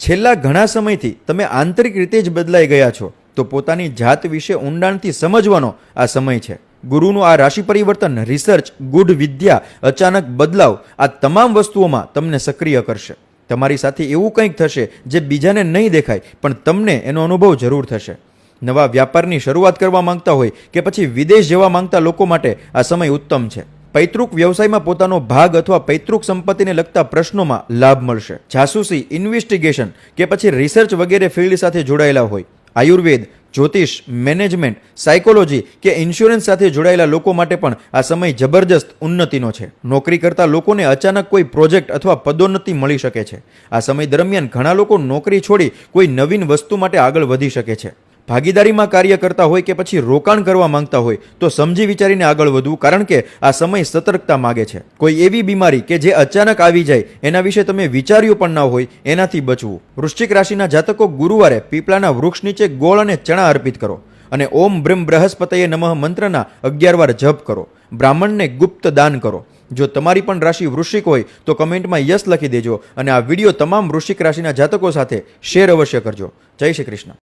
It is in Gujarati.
છેલ્લા ઘણા સમયથી તમે આંતરિક રીતે જ બદલાઈ ગયા છો, તો પોતાની જાત વિશે ઊંડાણથી સમજવાનો આ સમય છે. ગુરુનું આ રાશિ પરિવર્તન રિસર્ચ ગુડ વિદ્યા, અચાનક બદલાવ, આ તમામ વસ્તુઓમાં તમને સક્રિય કરશે. તમારી સાથે એવું કંઈક થશે જે બીજાને નહીં દેખાય, પણ તમને એનો અનુભવ જરૂર થશે. નવા વ્યાપારની શરૂઆત કરવા માંગતા હોય કે પછી વિદેશ જવા માંગતા લોકો માટે આ સમય ઉત્તમ છે. પૈતૃક વ્યવસાયમાં પોતાનો ભાગ અથવા પૈતૃક સંપત્તિને લગતા પ્રશ્નોમાં લાભ મળશે. જાસૂસી, ઇન્વેસ્ટિગેશન કે પછી રિસર્ચ વગેરે ફિલ્ડ સાથે જોડાયેલા હોય. આયુર્વેદ, જ્યોતિષ, મેનેજમેન્ટ, સાયકોલોજી કે ઇન્સ્યોરન્સ સાથે જોડાયેલા લોકો માટે પણ આ સમય જબરજસ્ત ઉન્નતિનો છે. નોકરી કરતા લોકોને અચાનક કોઈ પ્રોજેક્ટ અથવા પદોન્નતિ મળી શકે છે. આ સમય દરમિયાન ઘણા લોકો નોકરી છોડી કોઈ નવીન વસ્તુ માટે આગળ વધી શકે છે. ભાગીદારીમાં કાર્ય કરતા હોય કે પછી રોકાણ કરવા માંગતા હોય, તો સમજી વિચારીને આગળ વધવું, કારણ કે આ સમય સતર્કતા માગે છે. કોઈ એવી બીમારી કે જે અચાનક આવી જાય, એના વિશે તમે વિચાર્યું પણ ના હોય, એનાથી બચવું. વૃશ્ચિક રાશિના જાતકો ગુરુવારે પીપળાના વૃક્ષ નીચે ગોળ અને ચણા અર્પિત કરો અને ઓમ બ્રહ્મ બૃહસ્પતયે નમઃ મંત્રના અગિયાર વાર જપ કરો. બ્રાહ્મણને ગુપ્ત દાન કરો. જો તમારી પણ રાશિ વૃશ્ચિક હોય, તો કમેન્ટમાં યસ લખી દેજો અને આ વીડિયો તમામ વૃશ્ચિક રાશિના જાતકો સાથે શેર અવશ્ય કરજો. જય શ્રી કૃષ્ણ.